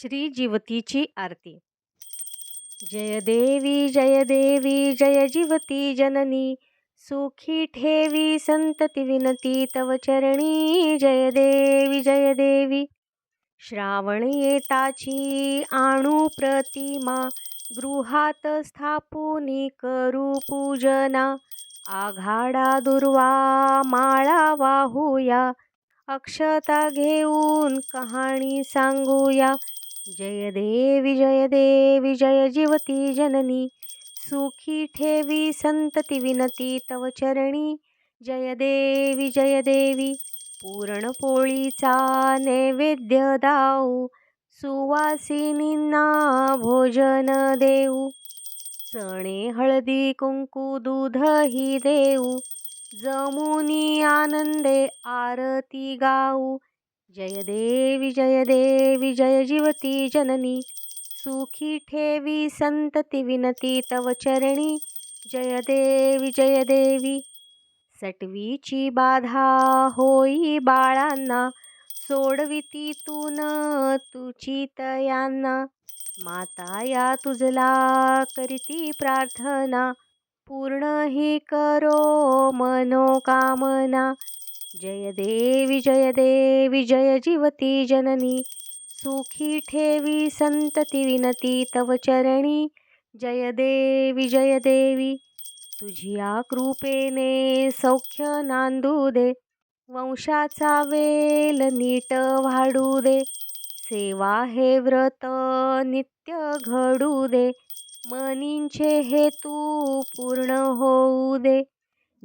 श्री जीवतीची आरती. जय देवी जय देवी जय जीवती जननी. सुखी ठेवी संतती विनती तव चरणी. जय देवी जय देवी. श्रावण येताची आणू प्रतिमा गृहात स्थापुनी करू पूजना. आघाडा दुर्वा माळा वाहूया. अक्षता घेऊन कहाणी सांगूया. जय देवी जय देवी जय जीवती जननी. सुखी ठेवी संतती विनती तव चरणी. जय देवी जय देवी पुरणपोळीचा नैवेद्य दाऊ. सुवासिनींना भोजन देऊ. चणे हळदी कुंकू दूधही देऊ. जमुनी आनंदे आरती गाऊ. जय देवी जय देवी जय जीवती जननी. सुखी ठेवी संतती विनती तव चरणी. जय देवी जय देवी. सटवीची बाधा होई बाळांना. सोडविती तून तुची तयांना माता या तुझला करीती प्रार्थना. पूर्ण ही करो मनोकामना. जय देवी जय देवी जय जीवती जननी. सुखी ठेवी संतती विनती तव चरणी. जय देवी जय देवी तुझिया कृपेने सौख्य नांदू दे. वंशाचा वेल नीट वाढू दे. सेवा हे व्रत नित्य घडू दे. मनींचे हेतू पूर्ण होऊ दे.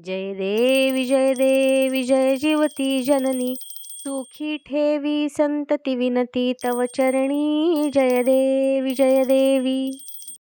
जय देवी जय देवी जय जीवती जननी. सुखी ठेवी संतती विनती तव चरणी. जय देवी जय देवी.